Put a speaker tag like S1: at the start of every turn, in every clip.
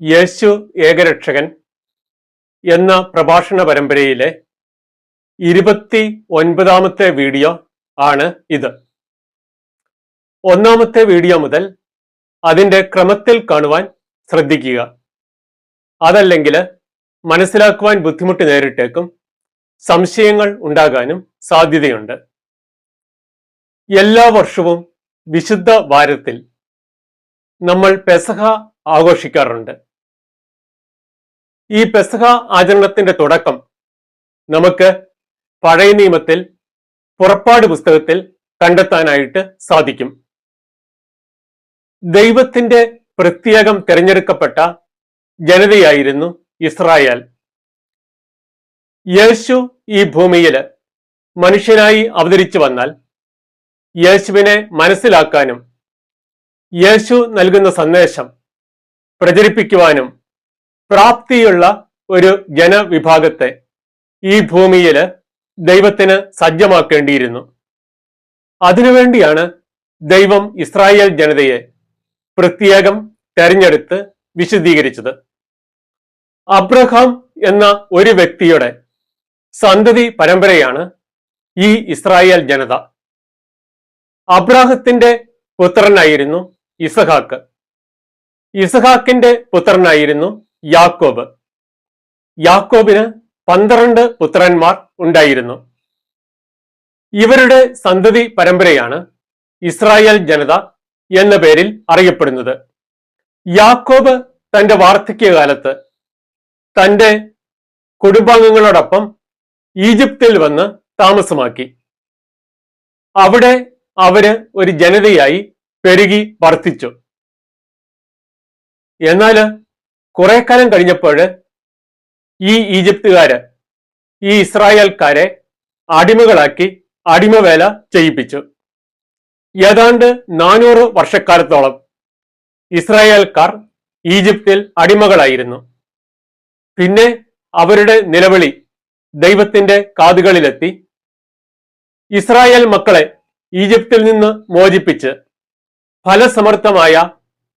S1: യേശു ഏകരക്ഷകൻ എന്ന പ്രഭാഷണ പരമ്പരയിലെ ഇരുപത്തി ഒൻപതാമത്തെ വീഡിയോ ആണ് ഇത്. ഒന്നാമത്തെ വീഡിയോ മുതൽ അതിന്റെ ക്രമത്തിൽ കാണുവാൻ ശ്രദ്ധിക്കുക. അതല്ലെങ്കിൽ മനസ്സിലാക്കുവാൻ ബുദ്ധിമുട്ട് നേരിട്ടേക്കും സംശയങ്ങൾ ഉണ്ടാകാനും സാധ്യതയുണ്ട്. എല്ലാ വർഷവും വിശുദ്ധ വാരത്തിൽ നമ്മൾ പെസഹ ആഘോഷിക്കാറുണ്ട്. ഈ പെസഹ ആചരണത്തിന്റെ തുടക്കം നമുക്ക് പഴയ നിയമത്തിൽ പുറപ്പാട് പുസ്തകത്തിൽ കണ്ടെത്താനായിട്ട് സാധിക്കും. ദൈവത്തിന്റെ പ്രത്യേകം തിരഞ്ഞെടുക്കപ്പെട്ട ജനതയായിരുന്നു ഇസ്രായേൽ. യേശു ഈ ഭൂമിയിൽ മനുഷ്യനായി അവതരിച്ചു വന്നാൽ യേശുവിനെ മനസ്സിലാക്കാനും യേശു നൽകുന്ന സന്ദേശം പ്രചരിപ്പിക്കുവാനും പ്രാപ്തിയുള്ള ഒരു ജനവിഭാഗത്തെ ഈ ഭൂമിയിൽ ദൈവത്തിന് സജ്ജമാക്കേണ്ടിയിരുന്നു. അതിനുവേണ്ടിയാണ് ദൈവം ഇസ്രായേൽ ജനതയെ പ്രത്യേകം തെരഞ്ഞെടുത്ത് വിശദീകരിച്ചത്. അബ്രഹാം എന്ന ഒരു വ്യക്തിയുടെ സന്തതി പരമ്പരയാണ് ഈ ഇസ്രായേൽ ജനത. അബ്രാഹത്തിന്റെ പുത്രനായിരുന്നു ഇസഹാക്ക്. ഇസഹാക്കിന്റെ പുത്രനായിരുന്നു യാക്കോബ്. യാക്കോബിന് പന്ത്രണ്ട് പുത്രന്മാർ ഉണ്ടായിരുന്നു. ഇവരുടെ സന്തതി പരമ്പരയാണ് ഇസ്രായേൽ ജനത എന്ന പേരിൽ അറിയപ്പെടുന്നത്. യാക്കോബ് തന്റെ വാർദ്ധക്യകാലത്ത് തന്റെ കുടുംബാംഗങ്ങളോടൊപ്പം ഈജിപ്തിൽ വന്ന് താമസമാക്കി. അവിടെ അവർ ഒരു ജനതയായി പെരുകി വർദ്ധിച്ചു എന്നാൽ കുറെ കാലം കഴിഞ്ഞപ്പോൾ ഈ ഈജിപ്തുകാര് ഈ ഇസ്രായേൽക്കാരെ അടിമകളാക്കി അടിമവേല ചെയ്യിപ്പിച്ചു. ഏതാണ്ട് നാനൂറ് വർഷക്കാലത്തോളം ഇസ്രായേൽക്കാർ ഈജിപ്തിൽ അടിമകളായിരുന്നു. പിന്നെ അവരുടെ നിലവിളി ദൈവത്തിന്റെ കാതുകളിലെത്തി. ഇസ്രായേൽ മക്കളെ ഈജിപ്തിൽ നിന്ന് മോചിപ്പിച്ച് ഫലസമർത്ഥമായ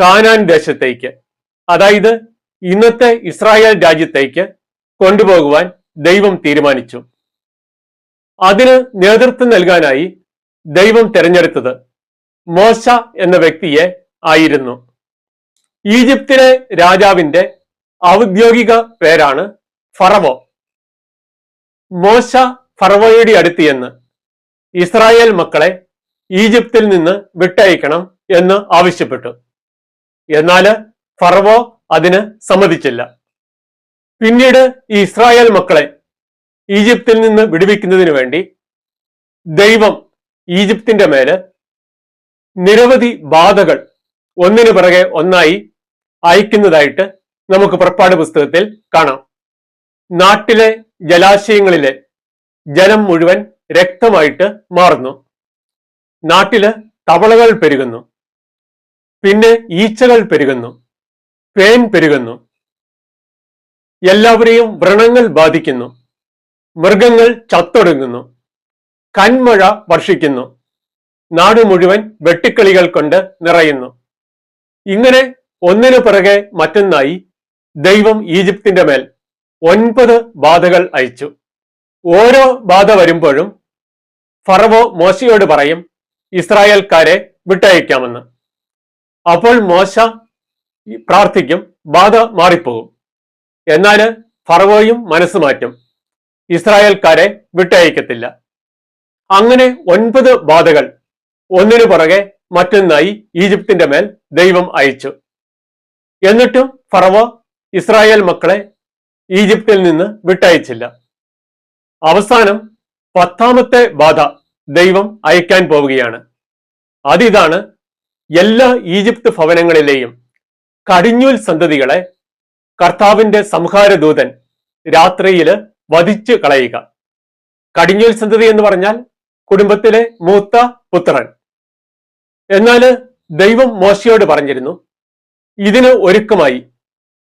S1: കാനാൻ ദേശത്തേക്ക് അതായത് ഇന്നത്തെ ഇസ്രായേൽ രാജ്യത്തേക്ക് കൊണ്ടുപോകുവാൻ ദൈവം തീരുമാനിച്ചു. അതിന് നേതൃത്വം നൽകാനായി ദൈവം തിരഞ്ഞെടുത്തത് മോശ എന്ന വ്യക്തിയെ ആയിരുന്നു. ഈജിപ്തിലെ രാജാവിന്റെ ഔദ്യോഗിക പേരാണ് ഫറവോ. മോശ ഫറവോയുടെ അടുത്ത് എന്ന് ഇസ്രായേൽ മക്കളെ ഈജിപ്തിൽ നിന്ന് വിട്ടയക്കണം എന്ന് ആവശ്യപ്പെട്ടു. എന്നാൽ ഫറവോ അതിന് സമ്മതിച്ചില്ല. പിന്നീട് ഈ ഇസ്രായേൽ മക്കളെ ഈജിപ്തിൽ നിന്ന് വിടുവിക്കുന്നതിന് വേണ്ടി ദൈവം ഈജിപ്തിന്റെ മേൽ നിരവധി ബാധകൾ ഒന്നിനു പിറകെ ഒന്നായി അയക്കുന്നതായിട്ട് നമുക്ക് പുറപ്പാട് പുസ്തകത്തിൽ കാണാം. നാട്ടിലെ ജലാശയങ്ങളിലെ ജലം മുഴുവൻ രക്തമായിട്ട് മാറുന്നു. നാട്ടിൽ തവളകൾ പെരുകുന്നു. പിന്നെ ഈച്ചകൾ പെരുകുന്നു. പേൻ പെരുകുന്നു. എല്ലാവരെയും വ്രണങ്ങൾ ബാധിക്കുന്നു. മൃഗങ്ങൾ ചത്തൊടുങ്ങുന്നു. കന്മഴ വർഷിക്കുന്നു. നാട് മുഴുവൻ വെട്ടിക്കളികൾ കൊണ്ട് നിറയുന്നു. ഇങ്ങനെ ഒന്നിനു പിറകെ മറ്റൊന്നായി ദൈവം ഈജിപ്തിന്റെ മേൽ ഒൻപത് ബാധകൾ അയച്ചു. ഓരോ ബാധ വരുമ്പോഴും ഫറവോ മോശയോട് പറയും ഇസ്രായേൽക്കാരെ വിട്ടയക്കാമെന്ന്. അപ്പോൾ മോശ പ്രാർത്ഥിക്കും ബാധ മാറിപ്പോകും. എന്നാൽ ഫറവോയും മനസ്സ് മാറ്റും ഇസ്രായേൽക്കാരെ വിട്ടയക്കത്തില്ല. അങ്ങനെ ഒൻപത് ബാധകൾ ഒന്നിനു പുറകെ മറ്റൊന്നായി ഈജിപ്തിന്റെ മേൽ ദൈവം അയച്ചു. എന്നിട്ടും ഫറവോ ഇസ്രായേൽ മക്കളെ ഈജിപ്തിൽ നിന്ന് വിട്ടയച്ചില്ല. അവസാനം പത്താമത്തെ ബാധ ദൈവം അയക്കാൻ പോവുകയാണ്. അതിതാണ് എല്ലാ ഈജിപ്ത് ഭവനങ്ങളിലെയും കടിഞ്ഞൂൽ സന്തതികളെ കർത്താവിന്റെ സംഹാരദൂതൻ രാത്രിയിൽ വധിച്ചു കളയുക. കടിഞ്ഞൂൽ സന്തതി എന്ന് പറഞ്ഞാൽ കുടുംബത്തിലെ മൂത്ത പുത്രൻ. എന്നാൽ ദൈവം മോശയോട് പറഞ്ഞിരുന്നു ഇതിന് ഒരുക്കമായി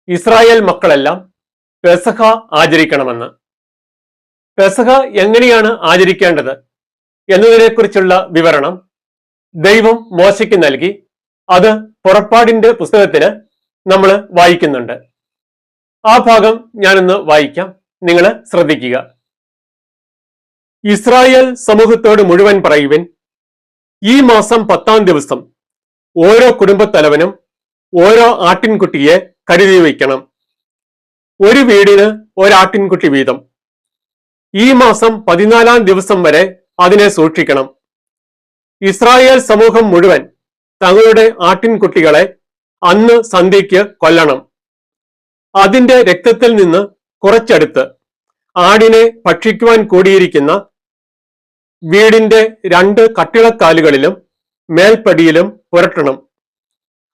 S1: ഇസ്രായേൽ മക്കളെല്ലാം പെസഹ ആചരിക്കണമെന്ന്. പെസഹ എങ്ങനെയാണ് ആചരിക്കേണ്ടത് എന്നതിനെക്കുറിച്ചുള്ള വിവരണം ദൈവം മോശയ്ക്ക് നൽകി. അത് പുറപ്പാടിന്റെ പുസ്തകത്തിൽ നമ്മൾ വായിക്കുന്നുണ്ട്. ആ ഭാഗം ഞാനൊന്ന് വായിക്കാം. നിങ്ങൾ ശ്രദ്ധിക്കുക. ഇസ്രായേൽ സമൂഹത്തോട് മുഴുവൻ പറയുവിൻ ഈ മാസം പത്താം ദിവസം ഓരോ കുടുംബത്തലവനും ഓരോ ആട്ടിൻകുട്ടിയെ കരുതി വയ്ക്കണം. ഒരു വീടിന് ഒരാട്ടിൻകുട്ടി വീതം. ഈ മാസം പതിനാലാം ദിവസം വരെ അതിനെ സൂക്ഷിക്കണം. ഇസ്രായേൽ സമൂഹം മുഴുവൻ തങ്ങളുടെ ആട്ടിൻകുട്ടികളെ അന്ന് സന്ധ്യയ്ക്ക് കൊല്ലണം. അതിന്റെ രക്തത്തിൽ നിന്ന് കുറച്ചെടുത്ത് ആടിനെ ഭക്ഷിക്കുവാൻ കൂടിയിരിക്കുന്ന വീടിന്റെ രണ്ട് കട്ടിളക്കാലുകളിലും മേൽപ്പടിയിലും പുരട്ടണം.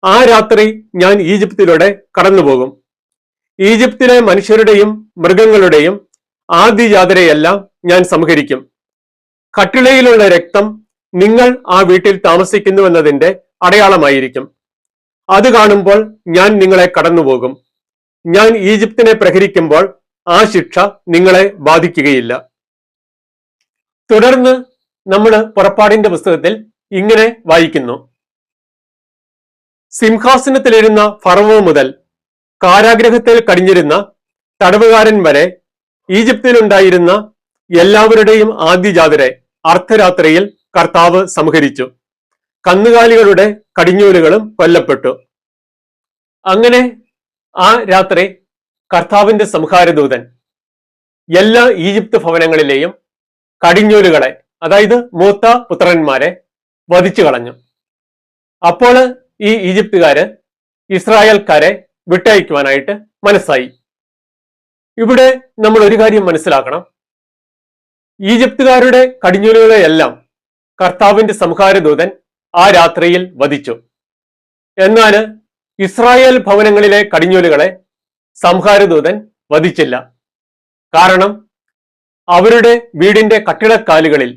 S1: ആ രാത്രി ഞാൻ ഈജിപ്തിലൂടെ കടന്നുപോകും. ഈജിപ്തിലെ മനുഷ്യരുടെയും മൃഗങ്ങളുടെയും ആദ്യജാതരെയെല്ലാം ഞാൻ സംഹരിക്കും. കട്ടിളയിലുള്ള രക്തം നിങ്ങൾ ആ വീട്ടിൽ താമസിക്കുന്നുവെന്നതിന്റെ അടയാളമായിരിക്കും. അത് കാണുമ്പോൾ ഞാൻ നിങ്ങളെ കടന്നുപോകും. ഞാൻ ഈജിപ്തിനെ പ്രഹരിക്കുമ്പോൾ ആ ശിക്ഷ നിങ്ങളെ ബാധിക്കുകയില്ല. തുടർന്ന് നമ്മൾ പുറപ്പാടിന്റെ പുസ്തകത്തിൽ ഇങ്ങനെ വായിക്കുന്നു. സിംഹാസനത്തിലിരുന്ന ഫറവോ മുതൽ കാരാഗ്രഹത്തിൽ കടിഞ്ഞിരുന്ന തടവുകാരൻ വരെ ഈജിപ്തിലുണ്ടായിരുന്ന എല്ലാവരുടെയും ആദ്യജാതരെ അർദ്ധരാത്രിയിൽ കർത്താവ് സംഹരിച്ചു. കന്നുകാലികളുടെ കടിഞ്ഞൂലുകളും കൊല്ലപ്പെട്ടു. അങ്ങനെ ആ രാത്രി കർത്താവിന്റെ സംഹാരദൂതൻ എല്ലാ ഈജിപ്ത് ഭവനങ്ങളിലെയും കടിഞ്ഞൂലുകളെ അതായത് മൂത്ത പുത്രന്മാരെ വധിച്ചു കളഞ്ഞു. അപ്പോൾ ഈ ഈജിപ്തുകാര് ഇസ്രായേൽക്കാരെ വിട്ടയക്കുവാനായിട്ട് മനസ്സായി. ഇവിടെ നമ്മൾ ഒരു കാര്യം മനസ്സിലാക്കണം. ഈജിപ്തുകാരുടെ കടിഞ്ഞൂലുകളെയെല്ലാം കർത്താവിന്റെ സംഹാരദൂതൻ ആ രാത്രിയിൽ വധിച്ചു. എന്നാൽ ഇസ്രായേൽ ഭവനങ്ങളിലെ കടിഞ്ഞൂലുകളെ സംഹാരദൂതൻ വധിച്ചില്ല. കാരണം അവരുടെ വീടിന്റെ കട്ടിടക്കാലുകളിൽ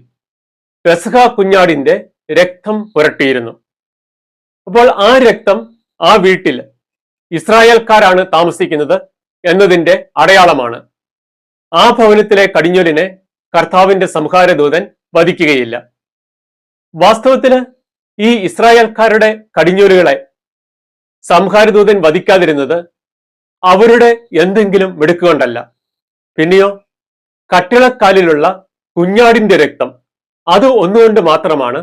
S1: പെസഹ കുഞ്ഞാടിന്റെ രക്തം പുരട്ടിയിരുന്നു. അപ്പോൾ ആ രക്തം ആ വീട്ടിൽ ഇസ്രായേൽക്കാരാണ് താമസിക്കുന്നത് എന്നതിന്റെ അടയാളമാണ്. ആ ഭവനത്തിലെ കടിഞ്ഞൂലിനെ കർത്താവിന്റെ സംഹാരദൂതൻ വധിക്കുകയില്ല. വാസ്തവത്തിൽ ഈ ഇസ്രായേൽക്കാരുടെ കടിഞ്ഞൂലുകളെ സംഹാരദൂതൻ വധിക്കാതിരുന്നത് അവരുടെ എന്തെങ്കിലും മിടുക്കുകൊണ്ടല്ല. പിന്നെയോ കട്ടിളക്കാലിലുള്ള കുഞ്ഞാടിന്റെ രക്തം അത് ഒന്നുകൊണ്ട് മാത്രമാണ്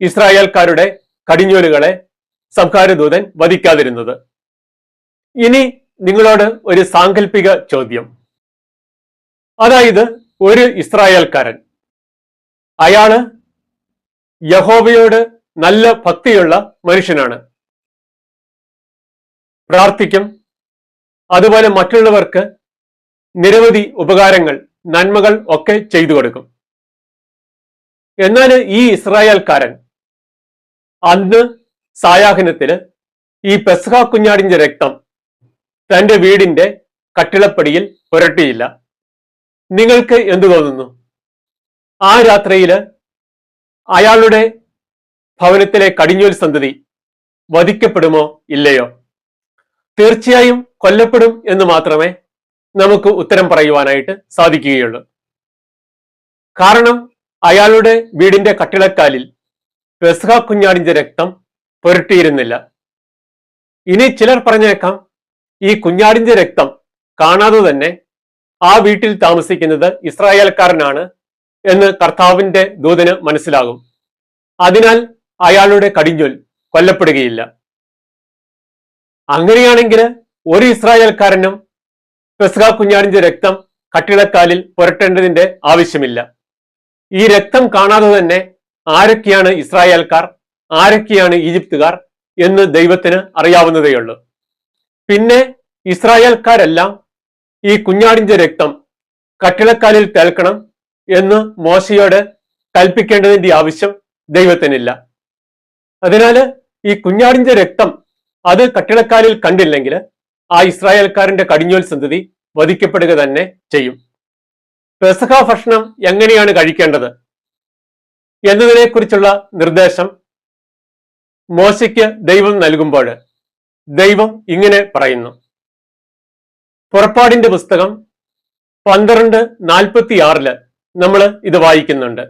S1: ഇസ്രായേൽക്കാരുടെ കടിഞ്ഞൂലുകളെ സംഹാരദൂതൻ വധിക്കാതിരുന്നത്. ഇനി നിങ്ങളോട് ഒരു സാങ്കല്പിക ചോദ്യം. അതായത് ഒരു ഇസ്രായേൽക്കാരൻ അയാൾ യഹോവയോട് നല്ല ഭക്തിയുള്ള മനുഷ്യനാണ്. പ്രാർത്ഥിക്കും. അതുപോലെ മറ്റുള്ളവർക്ക് നിരവധി ഉപകാരങ്ങൾ നന്മകൾ ഒക്കെ ചെയ്തു കൊടുക്കും. എന്നാൽ ഈ ഇസ്രായേൽക്കാരൻ അന്ന് സായാഹ്നത്തിൽ ഈ പെസഹ കുഞ്ഞാടിന്റെ രക്തം തന്റെ വീടിന്റെ കട്ടിളപ്പടിയിൽ പുരട്ടിയില്ല. നിങ്ങൾക്ക് എന്തു തോന്നുന്നു? ആ രാത്രിയിൽ അയാളുടെ ഭവനത്തിലെ കടിഞ്ഞൂൽ സന്തതി വധിക്കപ്പെടുമോ ഇല്ലയോ? തീർച്ചയായും കൊല്ലപ്പെടും എന്ന് മാത്രമേ നമുക്ക് ഉത്തരം പറയുവാനായിട്ട് സാധിക്കുകയുള്ളൂ. കാരണം അയാളുടെ വീടിന്റെ കട്ടിളക്കാലിൽ പെസഹ കുഞ്ഞാടിന്റെ രക്തം പുരട്ടിയിരുന്നില്ല. ഇനി ചിലർ പറഞ്ഞേക്കാം ഈ കുഞ്ഞാടിന്റെ രക്തം കാണാതെ തന്നെ ആ വീട്ടിൽ താമസിക്കുന്നത് ഇസ്രായേൽക്കാരനാണ് എന്ന് കർത്താവിന്റെ ദൂതന് മനസ്സിലാകും. അതിനാൽ അയാളുടെ കടിഞ്ഞൊൽ കൊല്ലപ്പെടുകയില്ല. അങ്ങനെയാണെങ്കിൽ ഒരു ഇസ്രായേൽക്കാരനും പെസ്ക കുഞ്ഞാടിന്റെ രക്തം കട്ടിടക്കാലിൽ പുരട്ടേണ്ടതിന്റെ ആവശ്യമില്ല. ഈ രക്തം കാണാതെ തന്നെ ആരൊക്കെയാണ് ഇസ്രായേൽക്കാർ ആരൊക്കെയാണ് ഈജിപ്തുകാർ എന്ന് ദൈവത്തിന് അറിയാവുന്നതേയുള്ളൂ പിന്നെ ഇസ്രായേൽക്കാരെല്ലാം ഈ കുഞ്ഞാടിന്റെ രക്തം കട്ടിളക്കാലിൽ തേൽക്കണം എന്ന് മോശയോട് കൽപ്പിക്കേണ്ടതിന്റെ ആവശ്യം ദൈവത്തിനില്ല. അതിനാല് ഈ കുഞ്ഞാടിന്റെ രക്തം അത് കട്ടിടക്കാലിൽ കണ്ടില്ലെങ്കിൽ ആ ഇസ്രായേൽക്കാരന്റെ കടിഞ്ഞോൽ സന്തതി വധിക്കപ്പെടുക തന്നെ ചെയ്യും. പെസഹ ഭക്ഷണം എങ്ങനെയാണ് കഴിക്കേണ്ടത് എന്നതിനെക്കുറിച്ചുള്ള നിർദ്ദേശം മോശയ്ക്ക് ദൈവം നൽകുമ്പോൾ ദൈവം ഇങ്ങനെ പറയുന്നു. പുറപ്പാടിന്റെ പുസ്തകം പന്ത്രണ്ട് നാൽപ്പത്തി ആറിൽ നമ്മൾ ഇത് വായിക്കുന്നുണ്ട്.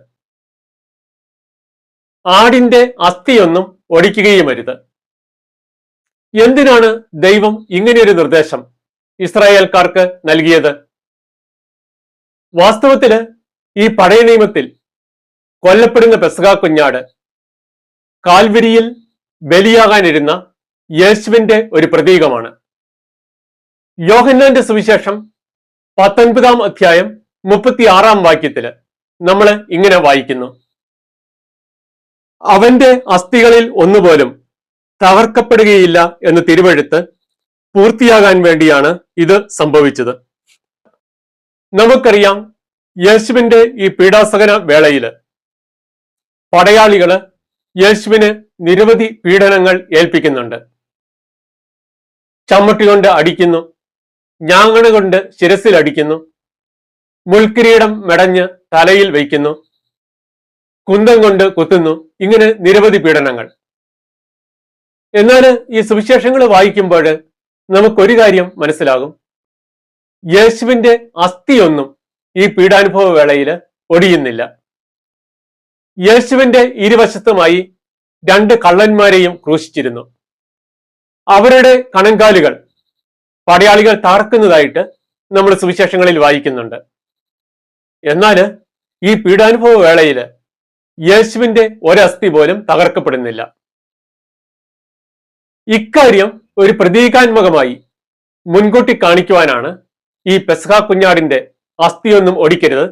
S1: ആടിന്റെ അസ്ഥിയൊന്നും ഒടിക്കുകയും അരുത് എന്തിനാണ് ദൈവം ഇങ്ങനെയൊരു നിർദ്ദേശം ഇസ്രായേൽക്കാർക്ക് നൽകിയത്? വാസ്തവത്തിൽ ഈ പഴയ നിയമത്തിൽ കൊല്ലപ്പെടുന്ന പെസക കുഞ്ഞാട് കാൽവരിയിൽ ബലിയാകാനിരുന്ന യേശുവിന്റെ ഒരു പ്രതീകമാണ്. യോഹന്നാന്റെ സുവിശേഷം പത്തൊൻപതാം അധ്യായം മുപ്പത്തി ആറാം വാക്യത്തിൽ നമ്മൾ ഇങ്ങനെ വായിക്കുന്നു. അവന്റെ അസ്ഥികളിൽ ഒന്നുപോലും തകർക്കപ്പെടുകയില്ല എന്ന് തിരുവഴുത്ത് പൂർത്തിയാകാൻ വേണ്ടിയാണ് ഇത് സംഭവിച്ചത്. നമുക്കറിയാം യേശുവിന്റെ ഈ പീഡാസകന വേളയിൽ പടയാളികൾ യേശുവിന് നിരവധി പീഡനങ്ങൾ ഏൽപ്പിക്കുന്നുണ്ട്. ചമ്മട്ടി കൊണ്ട് അടിക്കുന്നു ഞാങ്ങണ കൊണ്ട് ശിരസിൽ അടിക്കുന്നു മുൾക്കിരീടം മെടഞ്ഞ് തലയിൽ വയ്ക്കുന്നു കുന്തം കൊണ്ട് കുത്തുന്നു ഇങ്ങനെ നിരവധി പീഡനങ്ങൾ. എന്നാൽ ഈ സുവിശേഷങ്ങൾ വായിക്കുമ്പോൾ നമുക്കൊരു കാര്യം മനസ്സിലാകും. യേശുവിന്റെ അസ്ഥിയൊന്നും ഈ പീഡാനുഭവ വേളയിൽ ഒടിയുന്നില്ല. യേശുവിന്റെ ഇരുവശത്തുമായി രണ്ട് കള്ളന്മാരെയും ക്രൂശിച്ചിരുന്നു. അവരുടെ കണങ്കാലുകൾ പടയാളികൾ താർക്കുന്നതായിട്ട് നമ്മൾ സുവിശേഷങ്ങളിൽ വായിക്കുന്നുണ്ട്. എന്നാൽ ഈ പീഡാനുഭവ വേളയിൽ യേശുവിന്റെ ഒരസ്ഥി പോലും തകർക്കപ്പെടുന്നില്ല. ഇക്കാര്യം ഒരു പ്രതീകാത്മകമായി മുൻകൂട്ടി കാണിക്കുവാനാണ് ഈ പെസഹ കുഞ്ഞാടിന്റെ അസ്ഥിയൊന്നും ഒടിക്കരുത്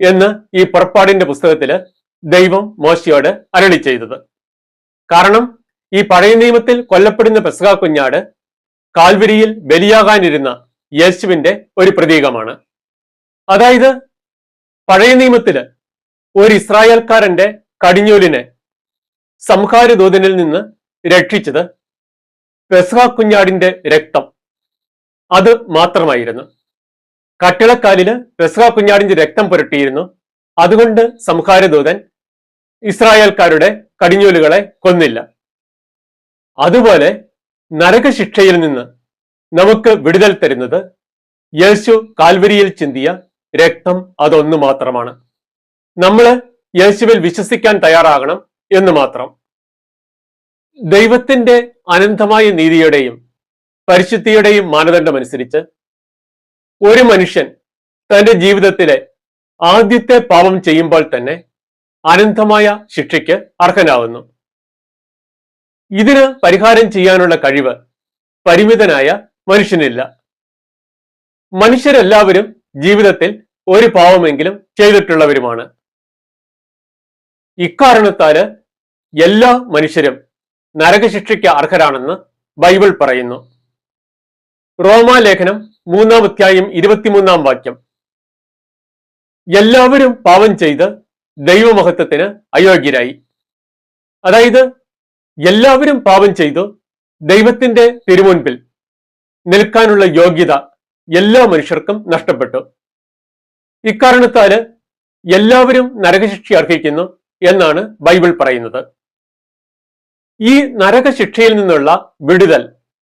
S1: എന്ന് ഈ പുറപ്പാടിന്റെ പുസ്തകത്തിൽ ദൈവം മോശയോട് അരളി ചെയ്തത്. കാരണം ഈ പഴയ നിയമത്തിൽ കൊല്ലപ്പെടുന്ന പെസഹ കുഞ്ഞാട് കാൽവരിയിൽ ബലിയാകാനിരുന്ന യേശുവിന്റെ ഒരു പ്രതീകമാണ്. അതായത് പഴയ നിയമത്തിൽ ഒരു ഇസ്രായേൽക്കാരന്റെ കടിഞ്ഞൂലിനെ സംഹാരദൂതനിൽ നിന്ന് രക്ഷിച്ചത് പെസഹ കുഞ്ഞാടിന്റെ രക്തം. അത് മാത്രമായിരുന്നു. കട്ടിളക്കാലിൽ പെസഹ കുഞ്ഞാടിന്റെ രക്തം പുരട്ടിയിരുന്നു. അതുകൊണ്ട് സംഹാരദൂതൻ ഇസ്രായേൽക്കാരുടെ കടിഞ്ഞൂലുകളെ കൊന്നില്ല. അതുപോലെ നരകശിക്ഷയിൽ നിന്ന് നമുക്ക് വിടുതൽ തരുന്നത് യേശു കാൽവരിയിൽ ചിന്തിയ രക്തം അതൊന്നു മാത്രമാണ്. നമ്മൾ യേശുവിൽ വിശ്വസിക്കാൻ തയ്യാറാകണം എന്ന് മാത്രം. ദൈവത്തിന്റെ അനന്തമായ നീതിയുടെയും പരിശുദ്ധിയുടെയും മാനദണ്ഡമനുസരിച്ച് ഒരു മനുഷ്യൻ തന്റെ ജീവിതത്തിലെ ആദ്യത്തെ പാപം ചെയ്യുമ്പോൾ തന്നെ അനന്തമായ ശിക്ഷയ്ക്ക് അർഹനാവുന്നു. ഇതിന് പരിഹാരം ചെയ്യാനുള്ള കഴിവ് പരിമിതനായ മനുഷ്യനില്ല. മനുഷ്യരെല്ലാവരും ജീവിതത്തിൽ ഒരു പാവമെങ്കിലും ചെയ്തിട്ടുള്ളവരുമാണ്. ഇക്കാരണത്താൽ എല്ലാ മനുഷ്യരും നരകശിക്ഷയ്ക്ക് അർഹരാണെന്ന് ബൈബിൾ പറയുന്നു. റോമാലേഖനം മൂന്നാം അധ്യായം ഇരുപത്തിമൂന്നാം വാക്യം. എല്ലാവരും പാവം ചെയ്ത് ദൈവമഹത്വത്തിന് അയോഗ്യരായി. അതായത് എല്ലാവരും പാപം ചെയ്തു ദൈവത്തിന്റെ തിരുമുൻപിൽ നിൽക്കാനുള്ള യോഗ്യത എല്ലാ മനുഷ്യർക്കും നഷ്ടപ്പെട്ടു. ഇക്കാരണത്താൽ എല്ലാവരും നരകശിക്ഷ അർഹിക്കുന്നു. എന്നാണ് ബൈബിൾ പറയുന്നത്. ഈ നരക ശിക്ഷയിൽ നിന്നുള്ള വിടുതൽ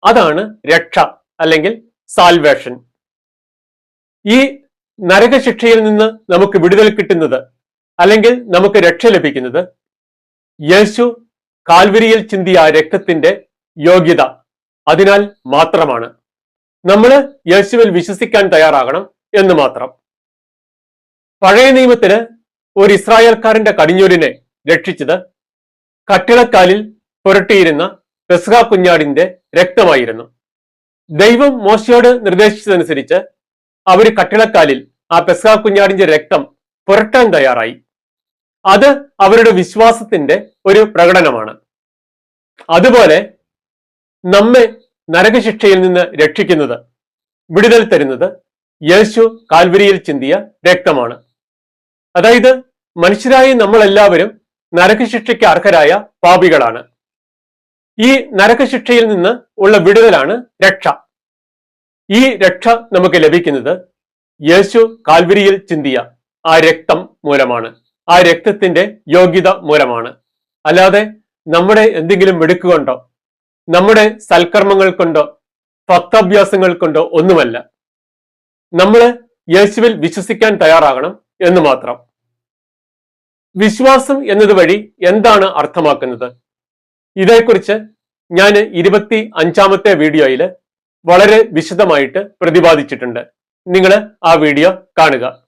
S1: അതാണ് രക്ഷ അല്ലെങ്കിൽ സാൽവേഷൻ ഈ നരക ശിക്ഷയിൽ നിന്ന് നമുക്ക് വിടുതൽ കിട്ടുന്നത് അല്ലെങ്കിൽ നമുക്ക് രക്ഷ ലഭിക്കുന്നത് യേശു കാൽവരിയിൽ ചിന്തിയ രക്തത്തിന്റെ യോഗ്യത. അതിനാൽ മാത്രമാണ്. നമ്മൾ യേശുവിൽ വിശ്വസിക്കാൻ തയ്യാറാകണം എന്ന് മാത്രം. പഴയ നിയമത്തിൽ ഒരു ഇസ്രായേൽക്കാരന്റെ കടിഞ്ഞൂരിനെ രക്ഷിച്ചത് കട്ടിളക്കാലിൽ പുരട്ടിയിരുന്ന പെസഹ കുഞ്ഞാടിന്റെ രക്തമായിരുന്നു. ദൈവം മോശയോട് നിർദ്ദേശിച്ചതനുസരിച്ച് അവർ കട്ടിളക്കാലിൽ ആ പെസഹ കുഞ്ഞാടിന്റെ രക്തം പുരട്ടാൻ തയ്യാറായി. അത് അവരുടെ വിശ്വാസത്തിന്റെ ഒരു പ്രകടനമാണ്. അതുപോലെ നമ്മെ നരകശിക്ഷയിൽ നിന്ന് രക്ഷിക്കുന്നത് വിടുതൽ തരുന്നത് യേശു കാൽവരിയിൽ ചിന്തിയ രക്തമാണ്. അതായത് മനുഷ്യരായ നമ്മളെല്ലാവരും നരകശിക്ഷയ്ക്ക് അർഹരായ പാപികളാണ്. ഈ നരകശിക്ഷയിൽ നിന്ന് ഉള്ള വിടുതലാണ് രക്ഷ. ഈ രക്ഷ നമുക്ക് ലഭിക്കുന്നത് യേശു കാൽവരിയിൽ ചിന്തിയ ആ രക്തം മൂലമാണ്. ആ രക്തത്തിന്റെ യോഗ്യത മൂലമാണ്. അല്ലാതെ നമ്മുടെ എന്തെങ്കിലും വെടുക്കുകൊണ്ടോ നമ്മുടെ സൽക്കർമ്മങ്ങൾ കൊണ്ടോ ഭക്താഭ്യാസങ്ങൾ കൊണ്ടോ ഒന്നുമല്ല. നമ്മൾ യേശുവിൽ വിശ്വസിക്കാൻ തയ്യാറാകണം. എന്ന് മാത്രം. വിശ്വാസം എന്നത് വഴി എന്താണ് അർത്ഥമാക്കുന്നത്? ഇതേക്കുറിച്ച് ഞാൻ ഇരുപത്തി അഞ്ചാമത്തെ വീഡിയോയിൽ വളരെ വിശദമായിട്ട് പ്രതിപാദിച്ചിട്ടുണ്ട്. നിങ്ങൾ ആ വീഡിയോ കാണുക.